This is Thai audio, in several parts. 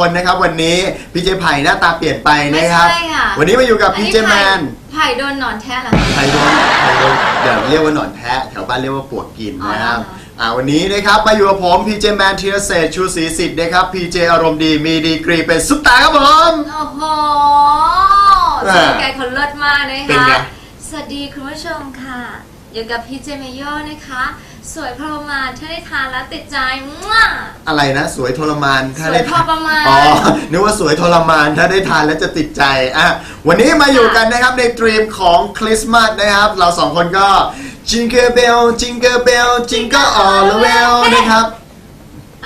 คนนะครับ วันนี้พี่เจไผ่หน้าตาเปลี่ยนไปนะครับ ไม่ใช่ค่ะ วันนี้มาอยู่กับอันพี่นี้เจแมน ไผ่โดนหนอนแท้เหรอไผ่โดนไผ่โดนเดี๋ยวเรียกว่าหนอนแทะแถวบ้านเรียกว่าปวกกินนะครับอ๋อ อ่าวันนี้นะครับมาอยู่กับผมพีเจแมนธีรเศรษฐ์ชูศรีสิทธิ์นะครับพีเจอารมณ์ดีมีดีกรีเป็นซุปตาร์ครับผม โอ้โหอ่าสโลแกนคนเลิศมากนะเป็นไง คะ สวัสดีคุณผู้ชมค่ะ อยู่กับพี่เจเมโยนะคะ สวยพรหมานถ้าได้ทานแล้วติดใจมั่ว อะไรนะ สวยทรมานถ้าสวยได้พอประมาณอ๋อนึกว่าสวยทรมานถ้าได้ทานแล้วจะติดใจอะวันนี้มาอยู่กันนะครับในตรีมของคริสต์มาสนะครับ เราสองคนก็ Jingle Bell Jingle Bell Jingle All the Way นะครับ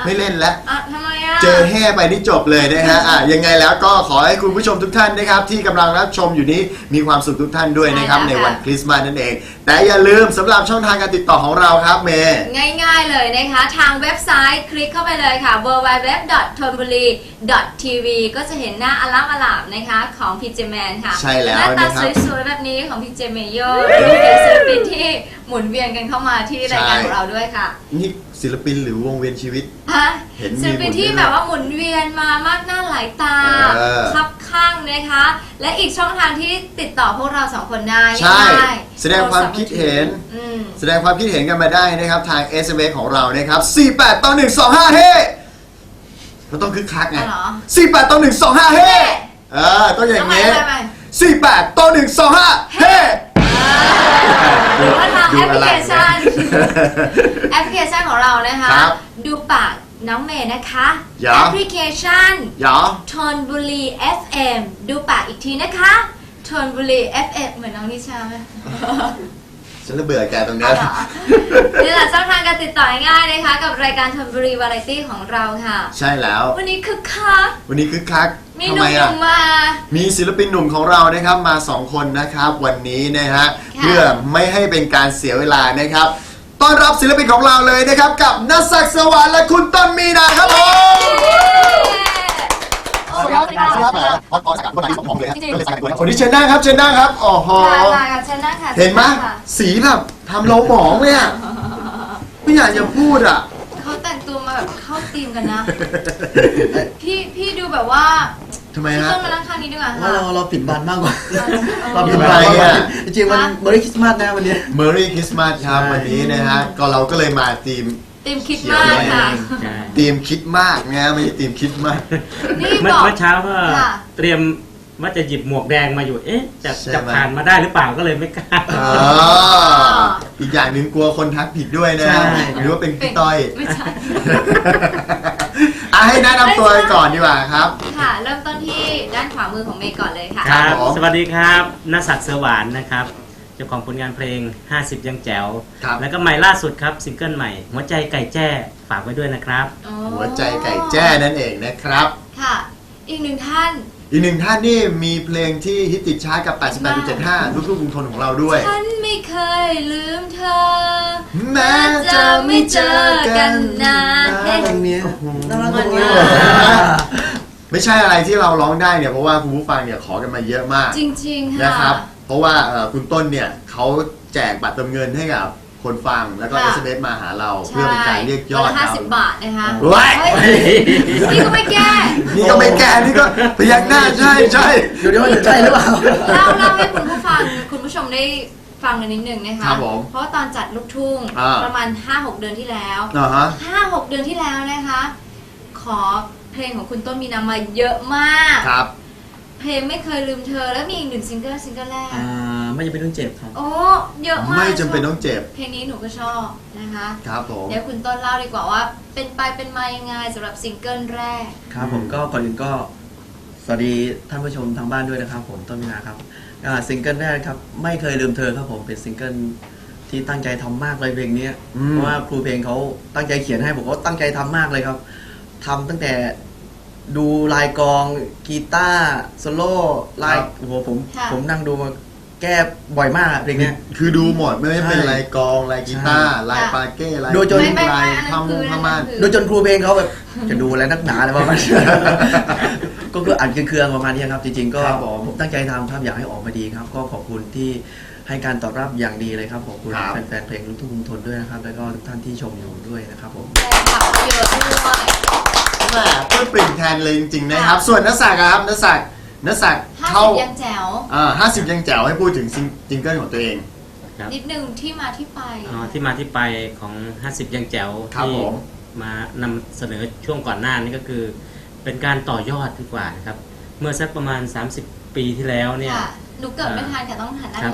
ไม่เล่นแล้ว อะทำไมอะ เจอแห่ไปนี่จบเลยนะฮะอะยังไงแล้วก็ขอให้คุณผู้ชมทุกท่านนะครับ ที่กำลังรับชมอยู่นี้มีความสุขทุกท่านด้วยนะครับในวันคริสต์มาสนั่นเอง แต่อย่าลืมสำหรับช่องทางการติดต่อของเราครับเมย์ ง่ายๆเลยนะคะ ทางเว็บไซต์คลิกเข้าไปเลยค่ะ www.thonburi.tv ก็จะเห็นหน้าอลัามอลามนะคะของพีเจแมนค่ะใช่แล้วหน้าตานะครับ สวยๆ แบบนี้ของพีเจเมโยเป็นศิลปินที่หมุนเวียนกันเข้ามาที่รายการใช่ของเราด้วยค่ะนี่ศิลปินหรือวงเวียนชีวิต ฮะเห็นมีศิลปินที่แบบว่าหมุนเวียนมามากหน้าหลายตาเออ คับข้างนะคะ และอีกช่องทางที่ติดต่อพวกเราสองคนได้ใช่ ง่ายๆแสดงความคิดเห็น อืม แสดงความคิดเห็นกันมาได้นะครับ ทาง SMS ของเรานะครับ 48ต่อ125 เฮ้เราต้องคึกคักไงอ๋อเหรอ 48ต่อ125 เฮ้เออต้องอย่างทำไมเงี้ยทำไม 48ต่อ125 เฮ้หรือว่าทางดูแอปพอะลิไรเคชัน แอปพลิเคชันของเรานะคะ ครับดูปากน้องเมย์นะคะอย่า แอปพลิเคชันหยอ ทนบุรี FM ดูปากอีกทีนะคะทนบุรี FM เหมือนน้องนิชาไหม ฉันระเบื่อแกตรงเนี้เอายเหรอนี่แหละช่องทางการติดต่อง่ายๆนะคะ กับรายการทนบุรีวาไรตี้ของเราค่ะ ใช่แล้ว วันนี้คึกคักวันนี้คึกคักมีทำหไมนุ่อะ มๆมา มีศิลปินหนุ่มของเรานะครับมา 2 คนนะครับ วันนี้นะฮะค่ะ เพื่อไม่ให้เป็นการเสียเวลานะครับต้อนรับศิลปินของเราเลยนะครับ กับนัสศักดิ์สวรรค์และคุณต้นมีนาครับผม สวัสดีครับคนที่เชนนั่งครับเชนนั่งครับโอ้โหค่ะค่ะเชนั่งค่ะเห็นไหมสีแบบทำเราหมองเลยอะไม่อยากจะพูดอะเขาแต่งตัวมาแบบเข้าธีมกันนะ พี่พี่ดูแบบว่าทำไมฮะต้องมานั่งข้างนี้ดีกว่าค่ะเราเราปิดบันมากกว่าเราเราปิปิดบันจริงมันเมอร์รี่คริสต์มาสนะวันนี้ Merry Christmas ครับวันนี้นะฮะก็เราก็เลยมาทีม ธีมคิดมากค่ะทีมคิดมากนะไม่ใช่ทีมคิดมาก นี่เมื่บออก เมื่อเช้าก็ค่ะ เตรียมว่าจะหยิบหมวกแดงมาอยู่ เอ๊ะ จะใช่จะไหมผ่านมาได้หรือเปล่าก็เลยไม่กล้า อ๋ออีกอย่างหนึ่งกลัวคนทักผิดด้วยนะใช่ หรือว่าเป็นพี่ต้อยไม่ใช่ อะให้แนะนำตัวกันก่อนดีกว่าครับ ค่ะ เริ่มต้นที่ด้านขวามือของเมย์ก่อนเลยค่ะ ครับ ผม สวัสดีครับนศักดิ์เสวานนะครับ เจ้าของผลงานเพลง 50 ยังแจ๋ว ครับ แล้วก็ใหม่ล่าสุดครับซิงเกิลใหม่ หัวใจไก่แจ้ฝากไว้ด้วยนะครับโอ้หัวใจไก่แจ้นั่นเองนะครับ ค่ะ อีกหนึ่งท่าน อีกหนึ่งท่านนี่มีเพลงที่ฮิตติดชาร์ตกับ 88.75 ลูกทุ่งกรุงทนของเราด้วย ฉันไม่เคยลืมเธอ แม้จะไม่เจอกันนานเฮ้ยตรงนี้น่ารักมันมากว่าไม่ใช่อะไรที่เราร้องได้เนี่ย เพราะว่าคุณผู้ฟังเนี่ยขอกันมาเยอะมาก จริง ๆ ค่ะ นะครับ เพราะว่าเอ่อคุณต้นเนี่ยเขาแจกบัตรเติมเงินให้กับคนฟังแล้วก็ ค่ะ SMS มาหาเราเพื่อเป็นการเรียกยอดห้าเราสิบบาทนะคะเว้ยเฮ้ยนี่ก็ไม่แก้นี่ก็ไม่แก่นี่ก็พยักหน้าใช่ใช่ เดี๋ยวเดี๋ยวใช่หรือเปล่า เล่าเล่าให้คุณผู้ฟังคุณผู้ชมได้ฟังกันนิดนึงนะคะครับผมเพราะว่าตอนจัดลูกทุ่งอ่า ประมาณ 5-6 เดือนที่แล้ว อ่าฮะ5-6เดือนที่แล้วนะคะ ขอเพลงของคุณต้นมีนามาเยอะมาก ครับ เพลงไม่เคยลืมเธอแล้วมีอีกหนึ่งซิงเกิลซิงเกิลแรก อ่าไม่จำเป็นต้องเจ็บครับ โอ้เยอะมากไม่จำเป็นต้องเจ็บ เพลงนี้หนูก็ชอบนะคะ ครับผม เดี๋ยวคุณต้นเล่าดีกว่าว่า เป็นไปเป็นมายังไงสำหรับซิงเกิลแรก ครับผมก็ก่อนอื่นก็ สวัสดีท่านผู้ชมทางบ้านด้วยนะครับ ผมต้นมินาครับกอ่าซิงเกิลแรกครับ ไม่เคยลืมเธอครับผมเป็นซิงเกิลที่ตั้งใจทำมากเลยเพลงเนี้ยอืมเพราะว่าครูเพลงเขาตั้งใจเขียนให้ผมก็ตั้งใจทำมากเลยครับทำตั้งแต่ ดูลายกลองกีตาร์โซโล่ลายโอ้โหผมค่ะ ผมนั่งดูมาแก้บ่อยมากอะเพลงเนี้ย คือดูหมดไม่ว่าจะเป็นใช่ลายกลองลายกีตาร์ลายปาเก้ลายดูจน ไม่ไม่ลายไม่อันนั้นพามุคือพม่าน โดยจนครูเพลงเขาแบบ จะดูอะไรนักหนาอะไรประมาณนี้ ก็คืออัดเครื่องๆประมาณนี้ครับ จริงๆ ก็ครับผมผมตั้งใจทำครับอยากให้ออกมาดีครับ ก็ขอบคุณที่ให้การตอบรับอย่างดีเลยครับขอบคุณครับ แฟนๆเพลงลูกทุ่งกรุงทนด้วยนะครับ แล้วก็ทุกท่านที่ชมอยู่ด้วยนะครับผม แฟนคลับเยอะด้วย แหมเพื่อปริ่มแทนเลยจริงๆนะครับ ส่วนนักสักครับนักสักนักสักห้าเข้าสิบยังแจ๋ว อ่าห้าสิบยังแจ๋วให้พูดถึงซิงจิงเกิลของตัวเอง ครับนิดนึงที่มาที่ไป อ๋อที่มาที่ไปของ 50 ยังแจ๋วครับที่ผม มานำเสนอช่วงก่อนหน้านี้ก็คือ เป็นการต่อยอดดีกว่านะครับ เมื่อสักประมาณ 30 ปีที่แล้วเนี่ย ค่ะ หนูเกิดไม่ทันค่ะต้องหันหน้าครับ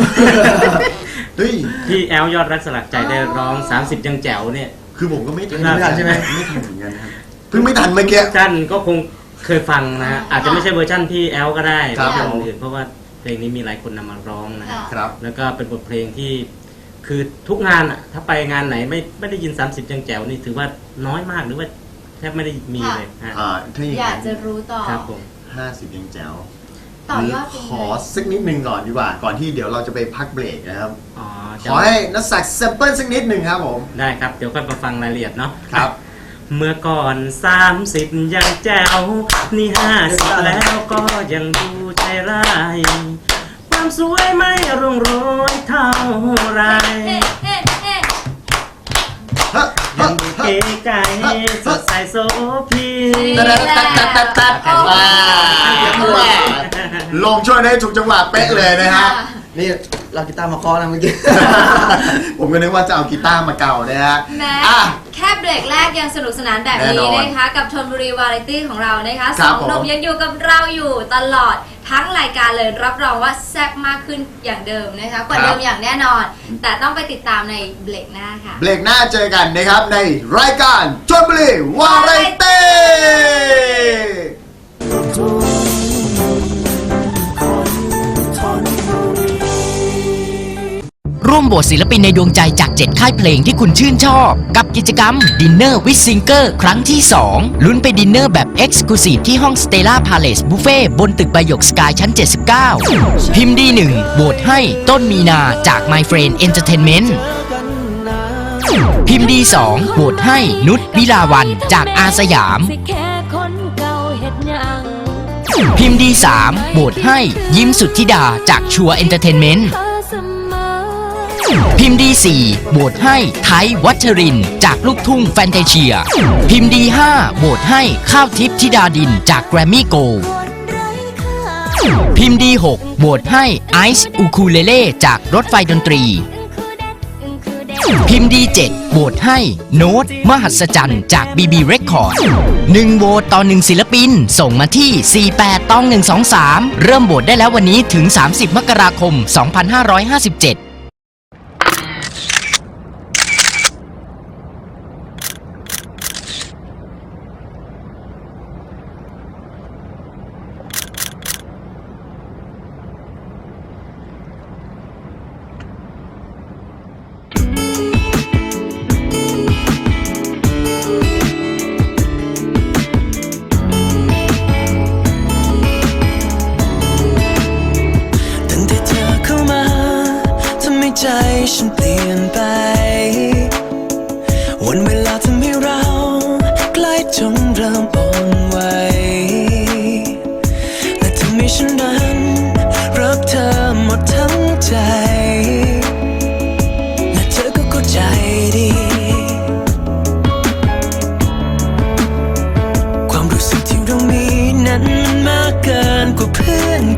เฮ้ยที่แอลยอดรักสลักใจได้ร้อง อ๋อ 30 ยังแจ๋วเนี่ย คือผมก็ไม่ทันไม่ทันใช่ไหมไม่ทันเหมือนกันนะครับ เพิ่งไม่ทันเมื่อกี้ท่านก็คงเคยฟังนะฮะอาจจะไม่ใช่เวอร์ชันพี่แอลก็ได้ครับเวอร์ชันผมอื่นเพราะว่าเพลงนี้มีหลายคนนำมาร้องนะฮะค่ะครับ แล้วก็เป็นบทเพลงที่คือทุกงานอะถ้าไปงานไหนไม่ไม่ได้ยิน 30 ยังแจ๋วนี่ถือว่าน้อยมากหรือว่าแทบไม่ได้มีเลยฮะอ่าถ้าอย่างอยากนั้นจะรู้ต่อ ครับผม ห้าสิบยังแจ๋วต่อยอดขอสักนิดหนึ่งก่อนดีกว่า ก่อนที่เดี๋ยวเราจะไปพักเบรกนะครับ อ๋อขจะอให้นักสักแซมเปิลสักนิดหนึ่งครับผม ได้ครับ เดี๋ยวค่อยมาฟังรายละเอียดเนาะครับ เมื่อก่อน30ยังแจ๋วนี่50แล้วก็ยังดูใจร้ายความสวยไม่รุ่งโรยเท่าไรเฮ้เฮ้เฮ้ฮะยัฮะงดูฮะเก๋ไก่สดใสโซพีตัดตัดตัดตัดตัดตัดว้าวลงช่วยได้ถูกจังหวะเป๊ะเลยนะฮะ นี่เรากีตาร์มาเคอนะเมื่อกี้ ผมก็นึกว่าจะเอากีตาร์มาเก่านะฮะแม้อะ แค่เบรกแรกยังสนุกสนานแบบแน่นี้นอนนะคะ กับทนบุรีวาไรตี้ของเรานะคะคสรัอบงผมหนุ่มยังอยู่กับเราอยู่ตลอดทั้งรายการเลยรับรองว่าแซ่บมากขึ้นอย่างเดิมนะคะกว่าครับเดิมอย่างแน่นอน แต่ต้องไปติดตามในเบรกหน้าค่ะ เบรกหน้าเจอกันนะครับในรายการชนบุรีวาไรตี้ ร่วมโหวตศิลปินในดวงใจจาก 7 ค่ายเพลงที่คุณชื่นชอบ กับกิจกรรม Dinner with Singer ครั้งที่ 2 ลุ้นไปดินเนอร์แบบ Exclusive ที่ห้อง Stella Palace Buffet บนตึกบหยกสกายชั้น 79 พิมพ์ดีหนึ่งโหวตให้ต้นมีนาจาก My Friend Entertainment พิมพ์ดีสองโหวตให้นุชวิลาวันจากอาสยาม พิมพ์ดีสามโหวตให้ยิ้มสุทธิดาจากชัวเอนเตอร์เทนเมนต์ พิมพ์ดี4โหวตให้ไทยวัชริน จากลูกทุ่งแฟนเทเชีย พิมพ์ดี5โหวตให้ข้าวทิพย์ธิดาดินจากแกรมมี่โก้พิมพ์ดี6โหวตให้ไอซ์อูคูเลเล่จากรถไฟดนตรีคือเด็ดคือเด็ดพิมพ์ดี7โหวตให้โน้ตมหัศจรรย์จาก BB Record 1โหวตต่อ 1 ศิลปิน ส่งมาที่ 48ต้อง123 เริ่มโหวตได้แล้ววันนี้ถึง 30 มกราคม 2557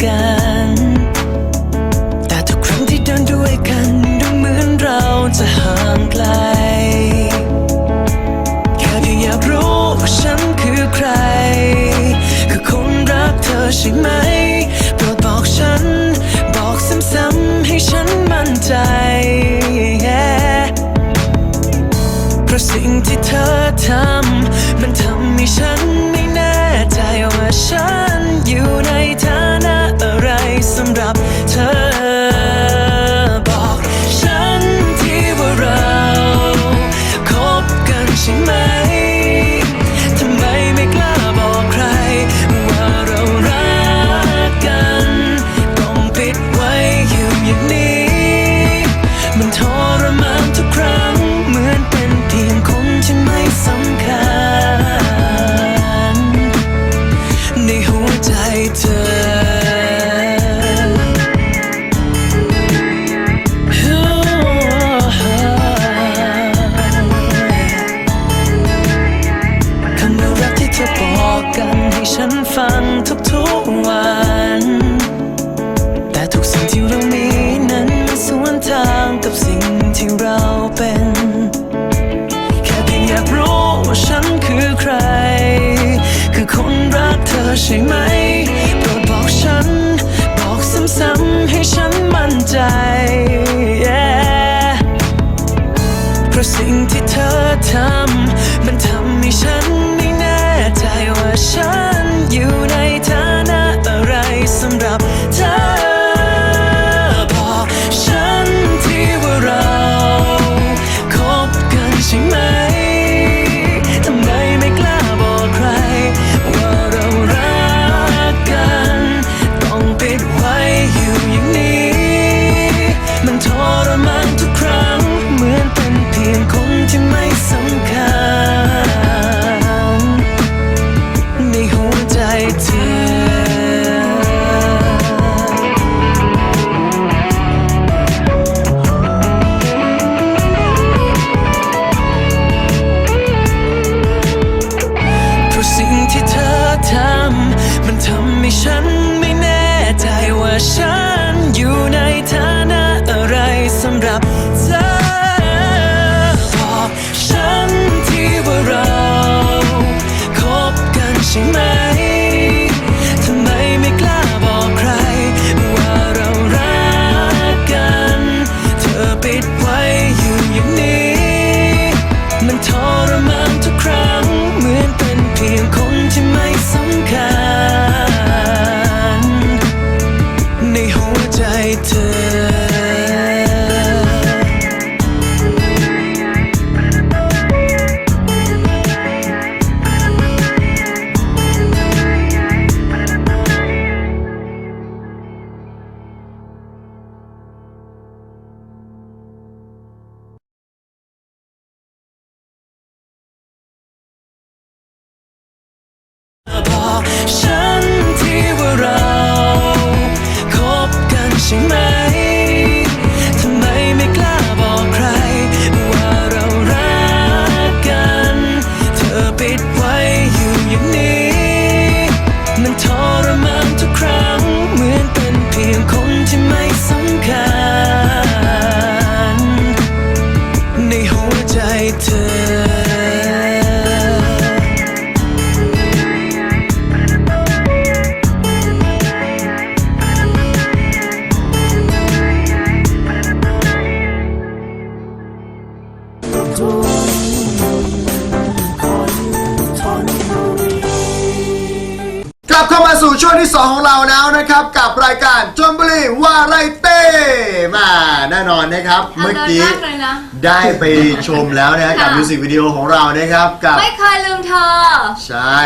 กัน แต่ทุกครั้งที่เดินด้วยกันดูเหมือนเราจะห่างไกล แค่เพียงอยากรู้ว่าฉันคือใคร คือคนรักเธอใช่ไหมโปรดบอกฉัน บอกซ้ำๆให้ฉันมั่นใจ เพราะสิ่งที่เธอทำ เธอกลับเข้ามาสู่ช่วงที่ 2 ของเราแล้วนะครับ กับรายการจนบุรีวาไรเต้ มาแน่นอนนะครับทางเมื่อเดินกี้มากเลยนะ ได้ไปชมแล้วนะกับค่ะ มิวสิกวิดีโอของเรานะครับกับไม่เคยลืมเธอใช่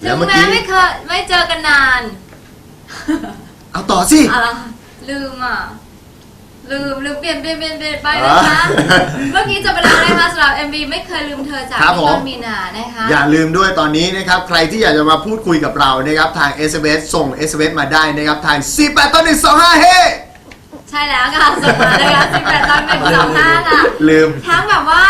ถึแล้วงเมื่อแม้กี้ไม่เคยไม่เจอกันนานเอาต่อสิ อะไรลืมอะ ลืมลืมเปลี่ยนเปลี่ยนเปลี่ยนเปลี่ยนไปนะคะอ่าเมื่อกี้จะไปแล้วนะคะสำหรับ MV ไม่เคยลืมเธอจากครับพี่ผม ต้นมีนานะคะ อย่าลืมด้วยตอนนี้นะครับ ใครที่อยากจะมาพูดคุยกับเรานะครับ ทาง SMS ส่ง SMS มาได้นะครับ ทาง 48ต้น125เฮ้ ใช่แล้วค่ะส่งมานะคะ 18ตอนเป็นสองหน้าค่ะ ลืม ทั้งแบบว่า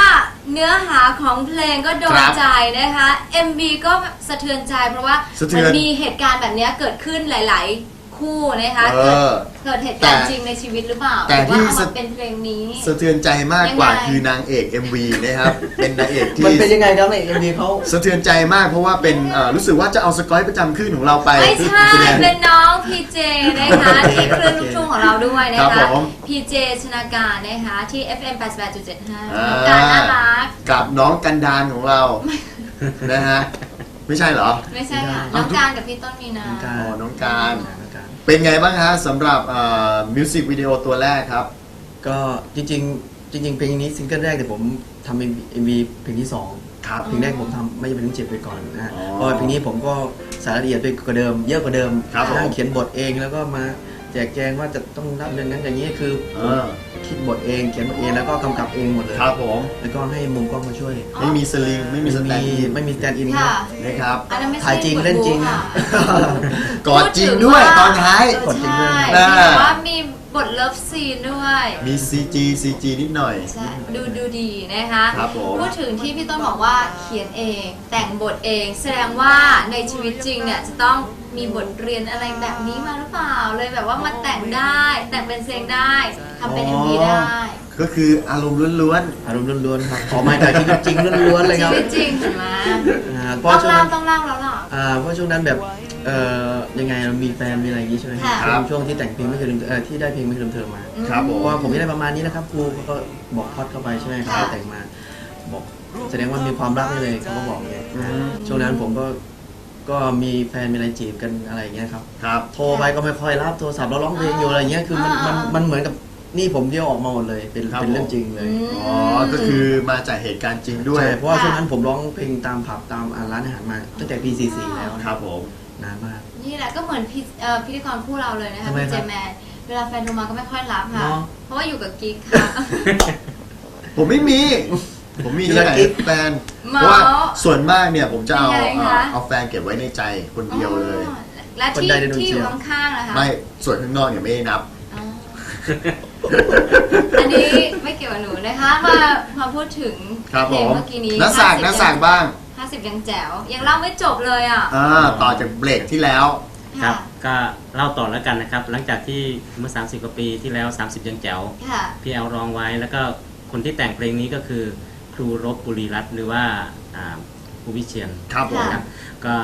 เนื้อหาของเพลงก็โดคนรับใจนะคะ MV ก็สะเทือนใจเพราะว่าสะเทืมัอนมีเหตุการณ์แบบเนี้ยเกิดขึ้นหลาย ๆ คู่นะคะเออเกิดเหตุการณ์แต่จริงในชีวิตหรือเปล่าแต่หรือว่าที่ เอาสะมาเป็นเพลงนี้ สะเทือนใจมากกว่ายังไง คือนางเอก MV นะครับ เป็นนางเอกที่มันเป็นยังไงครับในเอ็มวีเขา สะเทือนใจมากเพราะว่าเป็นเอ่อรู้สึกว่าจะเอาสกอยประจำคลื่นของเราไปไม่ใช่ แสดง เป็นน้องพีเจนะคะที่คลื่นลูกทุ่งของเราด้วยนะครัคะบผม พีเจชนาการนะคะที่ FM 88.75อ่าน้องการน่ารัก กับน้องกันดานของเรานะฮะ ไม่ใช่เหรอ ไม่ใช่ค่ะน้องการกับพี่ต้นมีนาน้องการอ๋อน้องการ น้องการ เป็นไงบ้างฮะสำหรับมิวสิกวิดีโอตัวแรกครับ ก็จริงๆ จริง ๆ เพลงนี้ซิงเกิลแรกแต่ผมทำเอ็มวีเพลงที่สองครับเพลงแรกผมทำไม่จำเป็นต้องเจ็บไปก่อนนะฮะอ๋อเพราะว่าเพลงนี้ผมก็สารละเอียดไปกว่าเดิม เยอะกว่าเดิมครับผม นั่งเขียนบทเองแล้วก็มา แจกแจงว่าจะต้องรับอย่างนั้นอย่างนี้คือเอผมอคิดบทเองเขียนบทเองแล้วก็กำกับเองหมดเลยครับผม แล้วก็ให้มุมกล้องมาช่วยไม่มีสลิงไม่มีสแตนด์อินไม่มีสแตนด์อินครัค่ะบนะครับ อันนั้นไม่ใช่ถ่ายจริงบทเล่นจริงบู๊ค่ะกอดจริงด้วยตอนท้าย กดจริงด้วย ใช่นะมีแบบว่ามี บทเลิฟซีนด้วย มี CG CG นิดหน่อย ใช่ดูดูดีนะคะครับผม พูดถึงที่พี่ต้นบอกว่าเขียนเอง แต่งบทเองแสดงว่าในชีวิตจริงเนี่ยจะต้องมีบทเรียนอะไรแบบนี้มาหรือเปล่า เลยแบบว่ามาแต่งได้ แต่งเป็นเพลงได้ทำเป็นอ๋อ MV ได้ ก็คืออารมณ์ล้วนอารมณ์ล้วนๆครับขอมาจากชีวิตจริงล้วนๆเลยชีครับวิตจริงเห็นไหมอ่าเพต้ราะองช่วงเล่านั้นต้องเล่าแล้วล่ะอ่าเพราะช่วงนั้นแบบ เอ่อยังไงเรามีแฟนมีอะไรอย่างงี้ใช่ไหมค่ะช่วงช่วงที่แต่งเพลงไม่เคยลืมเอ่อที่ได้เพลงไม่เคยลืมเธอมาๆครับผ เพมราะว่าผมไม่ได้ประมาณนี้นะครับครูเขาก็บอกพอดเข้าไปใช่ไหมครับค่ะ แต่งมาบอกแสดงว่ามีความรักได้เลยเขาก็บอกเลยอืม ช่วงนั้นผมก็ก็มีแฟนมีอะไรจีบกันอะไรอย่างเงี้ยครับ ครับ โทรไปก็ไม่ค่อยรับโทรศัพท์เราร้องเพลงอยู่อะไรเงี้ยคือมันมันมันเหมือนกับ นี่ผมเที่ยวออกมาหมดเลย เป็นครับ เป็นเรื่องจริงเลยอืมอ๋อ ก็คือมาจากเหตุการณ์จริงด้วยใช่เพราะว่าค่ะช่วงนั้นผมร้องเพลงตามผับตามอ่าร้านอาหารมาตั้งแต่ปี44แล้วครับผม นานมาก นี่แหละก็เหมือนพิเอ่อพิธีกรคู่เราเลยนะคะทำไมพี่คเจรับแมน เวลาแฟนโทรมาก็ไม่ค่อยรับค่ะ เนาะเพราะว่าอยู่กับกิ๊กค่ะ ผมไม่มี ผมมีที่ไหนอยู่กับกิ๊กแฟนเมาเพราะว่าส่วนมากเนี่ยผมจะเอาเป็นไงคะ เอาแฟนเก็บไว้ในใจคนเดียวเลย อ๋อและที่คนใดในดวงที่อยู่เจียวข้างๆนะคะไม่ส่วนข้างนอกเนี่ยไม่ได้นับ อ๋อ อันนี้ไม่เกี่ยวกับหนูนะคะมามาพูดถึงครับเพผลงมเมื่อกี้นี้นักสั่งนักสั่งบ้างห้าสิบยังแจ๋วยังเล่าไม่จบเลยอะอ่าต่อจากเบรกที่แล้ว ครับค่ะก็เล่าต่อแล้วกันนะครับ หลังจากที่เมื่อ 30 กว่าปีที่แล้ว 30 ยังแจ๋ว ค่ะ พี่แอลร้องไว้แล้วก็คนที่แต่งเพลงนี้ก็คือ ครูรบบุรีรัตน์หรือว่าอ่าครูวิเชียนครับผมนะครับก็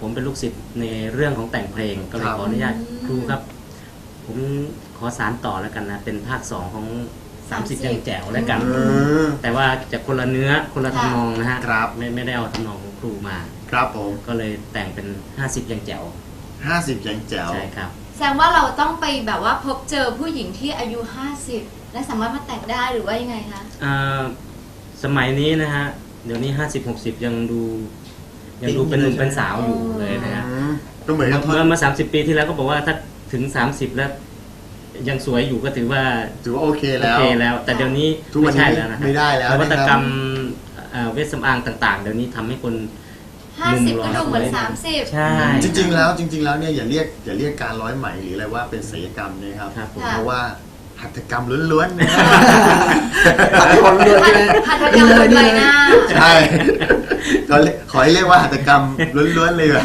ผมเป็นลูกศิษย์ในเรื่องของแต่งเพลงก็เลยครับ ขออนุญาตอืมครูครับ ผมขอสารต่อแล้วกันนะ เป็นภาค2ของ30 30 ยังแจ๋วแล้วกัน อืม แต่ว่าจะคนละเนื้อคนละทำนองนะฮะครับ ไม่ไม่ได้เอาทำนองของครูมา ครับผมก็เลยแต่งเป็น 50 ยังแจ๋ว50ยังแจ๋วใช่ครับ แสดงว่าเราต้องไปแบบว่าพบเจอผู้หญิงที่อายุ 50 และสามารถมาแต่งได้หรือว่ายังไงคะ อ่าสมัยนี้นะฮะ เดี๋ยวนี้ห้าสิบหกสิบยังดู ยังดูเป็นหนุ่มเป็นสาวอยู่เลยนะฮะอืมก็เหมือนกับทเมื่อมาสามสิบปีที่แล้วก็บอกว่าถ้า ถึงสามสิบแล้ว ยังสวยอยู่ก็ถือว่าถือว่าโอเคโอแล้ว เคแล้ว แต่เดี๋ยวนี้ทุกวัไม่นนี้ใช่แล้วนะฮะไม่ได้แล้วนวัตกรรมนะครับเอ่อเวชสำอางต่าง ๆ เดี๋ยวนี้ทำให้คน50ก็ดูเหมือนสวย30ใช่ จริงๆ แล้วจริง ๆ แล้วเนี่ยอย่าเรียกอย่าเรียกการร้อยไหมหรืออะไรว่าเป็นศิลปกรรมนะครับ ครับผม เพราะว่าหัตถกรรมล้วนๆนะครับตัดผมเลยใช่ไหมหัตถกรรมบนใบหน้า ใช่ขอเรียกขอให้เรียกว่าหัตถกรรมล้วนๆเลยว่ะ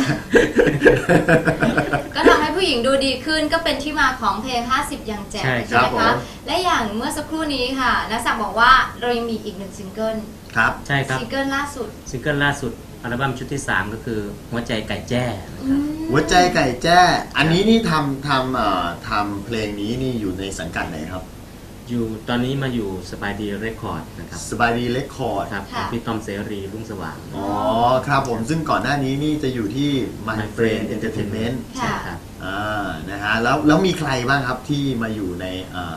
ก็ทำให้ผู้หญิงดูดีขึ้นก็เป็นที่มาของเพลง 50 ยังแจ๋วใช่ใช่ครัไหบมผมคะและอย่างเมื่อสักครู่นี้ค่ะนักสักบอกว่าเรายังมีอีกหนึ่งซิงเกิลครับ ใช่ครับซิงเกิลล่าสุดซิงเกิลล่าสุดอัลบั้มชุดที่ 3 ก็คือหัวใจไก่แจ้นะครับหัวใจไก่แจ้ อันนี้นี่ทำทำเอ่อทำเพลงนี้นี่อยู่ในสังกัดไหนครับ อยู่ตอนนี้มาอยู่สบายดีเรคคอร์ดนะครับสบายดีเลคคอร์ด ครับขค่ะองพี่ต้อมเสรีรุ่งสว่าง อ๋อ ครับผมซึ่งก่อนหน้านี้นี่จะอยู่ที่ My My Friend Friend Entertainment ใช่ครับ อ่านะฮะแล้วแล้วมีใครบ้างครับที่มาอยู่ในเอ่อ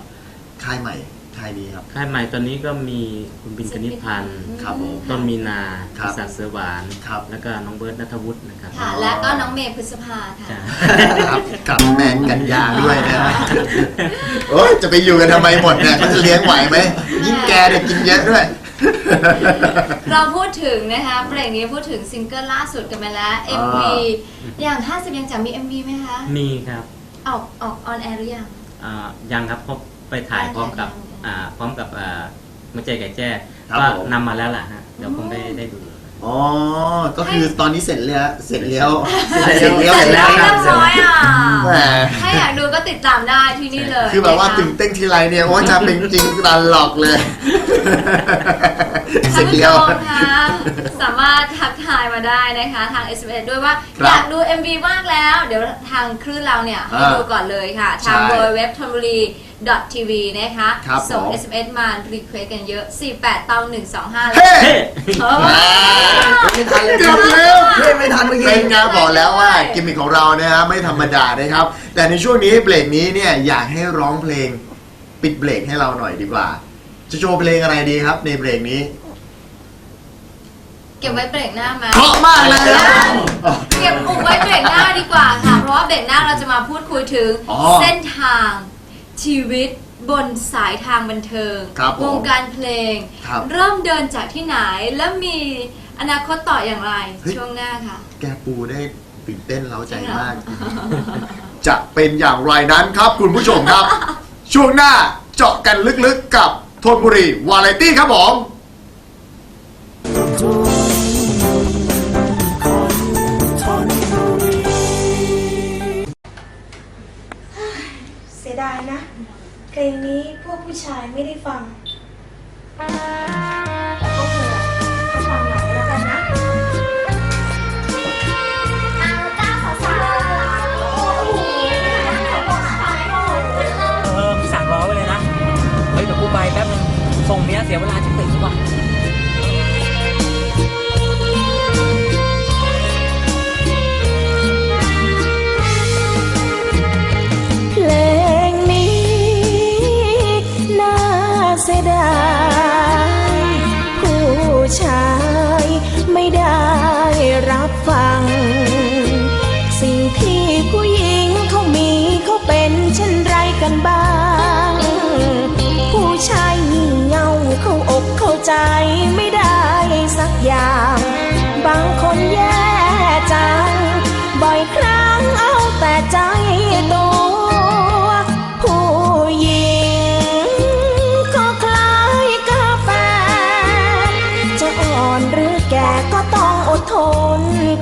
ค่ายใหม่ค่ายนี้ครับ ค่ายใหม่ตอนนี้ก็มีคุณบินกนิษฐ์พันธ์ครับผม ต้นมีนาครับพิศาจเสือหวาน ครับแล้วก็น้องเบิร์ตนัทวุฒินะครับ ค่ะ และก็น้องเมย์พฤษภาค่ะจ้ะครับกับแมนกันยาด้วยนะฮะโอ้ยจะไปอยู่กันทำไมหมดเนี่ยเขาจะเลี้ยงไหวไหมยิ่งแกเนี่ยกินเยอะด้วย เราพูดถึงนะคะเบรกนี้พูดถึงซิงเกิลล่าสุดกันไปแล้ว MV อย่าง50ยังจะมี MV ไหมคะ มีครับ ออกออกออนแอร์หรือยังอ่ายังครับเพราะไปถ่ายพร้อมกับยังอ่าพร้อมกับอ่าหัวใจไก่แจ้ครับก็ผม นำมาแล้วล่ะฮะเดี๋ยวคงได้ได้ดู อ๋อ ก็คือตอนนี้เสร็จแล้วเสร็จแล้วเสร็จแล้วเสร็จแล้วเรียบร้อยอะแหมถ้าอยากดูก็ติดตามได้ที่นี่เลยคือแบบว่านะคะตื่นเต้นทีไรเนี่ยโอ้จะเป็นจริงตลอดเลยเสร็ ท่านจผู้ชแล้วมคะสามารถทักทายมาได้นะคะทาง SMS ด้วยว่าครับอยากดู MV มากแล้ว เดี๋ยวทางคลื่นเราเนี่ยให้อ่าดูก่อนเลยค่ะ ทางใช่ w w w t h o m b u r i tv นะคะ ครับส่ง ผม SMS มา รีเควสกันเยอะ 48เตา125เฮ้เฮ้เออ ไม่ทันเลยเกือบแล้ว เฮ้ยไม่ทันเมื่อกี้เป็นไงบอกแล้วว่ากิมมิคของเรานะฮะไม่ธรรมดานะครับ แต่ในช่วงนี้เบรกนี้เนี่ยอยากให้ร้องเพลงปิดเบรกให้เราหน่อยดีกว่า จะโชว์เพลงอะไรดีครับ ในเบรกนี้เก็บไว้เบรกหน้ามา เพราะมากเลยนะ เก็บอุบไว้เบรกหน้าดีกว่าค่ะ เพราะว่าเบรกหน้าเราจะมาพูดคุยถึงอ๋อเส้นทางชีวิตบนสายทางบันเทิงครับผมวงการเพลง ครับเริ่มเดินจากที่ไหนแล้วมีอนาคตต่ออย่างไร เฮ้ย ช่วงหน้าค่ะ แกปูได้ตื่นเต้นเล้าใจมาก จะเป็นอย่างไรนั้นครับคุณผู้ชมครับ ช่วงหน้าเจาะกันลึกๆกับ ทนบุรี วาไรตี้ครับผมเสียดายนะ เพลงนี้พวกผู้ชายไม่ได้ฟัง ส่งเมียเสียเวลาจะตื่นดีกว่า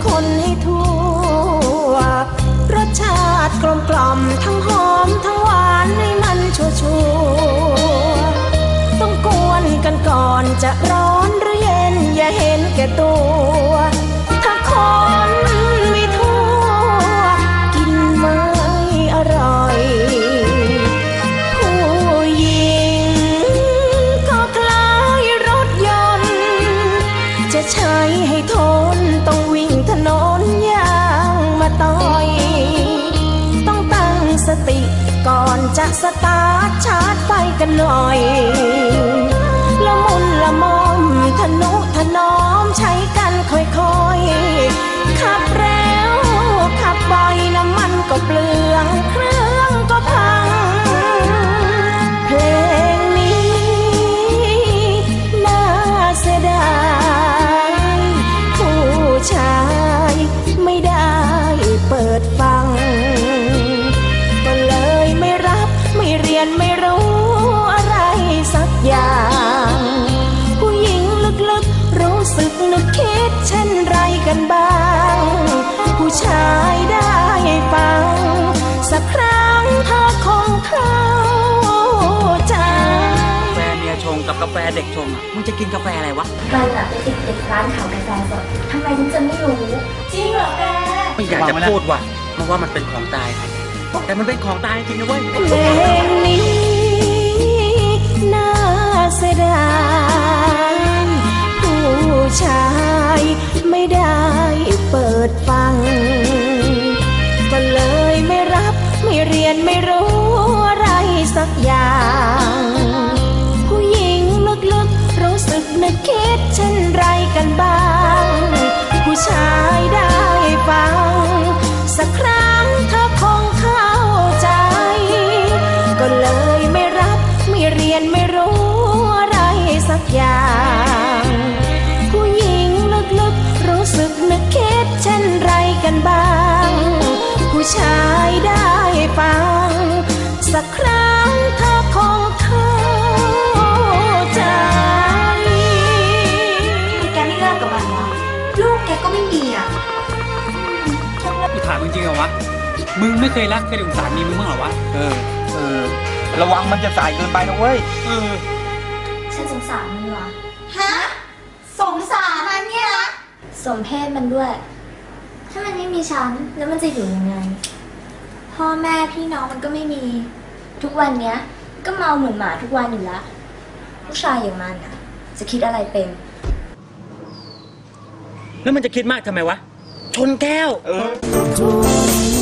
คนให้ทั่ว รสชาติกลมกล่อมทั้งหอมทั้งหวานให้มันชัวชัวร์ต้องกวนกันก่อนจะร้อนหรือเย็นอย่าเห็นแก่ตัว ถ้าคน สตาร์ทชาร์จไฟกันหน่อยาแฟเด็กชงอะมึงจะกินกาแฟอะไรวะกันอะไปติดติดร้านขายกาแฟสดทำไมฉันจะไม่รู้จริงเหรอแกไม่อยากจะพูดว่ะเพราะว่ามันเป็นของตายแต่มันเป็นของตายจริงนะเว้ยเพลงนี้น่าเสียดายผู้ชายไม่ได้ ชายได้ฟัง สักครั้งเธอคงเข้าใจ ก็เลยไม่รับไม่เรียนไม่รู้อะไรสักอย่าง ผู้หญิงลึกๆรู้สึกนึกคิดเช่นไรกันบ้าง ผู้ชายได้ฟัง สักครั้ง มึงไม่เคยรักเคยสงสารมีมึงบ้างเหรอวะ เออ เออ ระวังมันจะสายเกินไปนะเว้ย เออ ฉันสงสารมันวะฮะ สงสารมันเนี่ยนะสมเพศมันด้วย ถ้ามันไม่มีฉันแล้วมันจะอยู่ยังไง พ่อแม่พี่น้องมันก็ไม่มี ทุกวันเนี้ย ก็เมาเหมือนหมาทุกวันอยู่ละผู้ชายอย่างมันอะจะคิดอะไรเป็น แล้วมันจะคิดมากทำไมวะ ชนแก้วทุก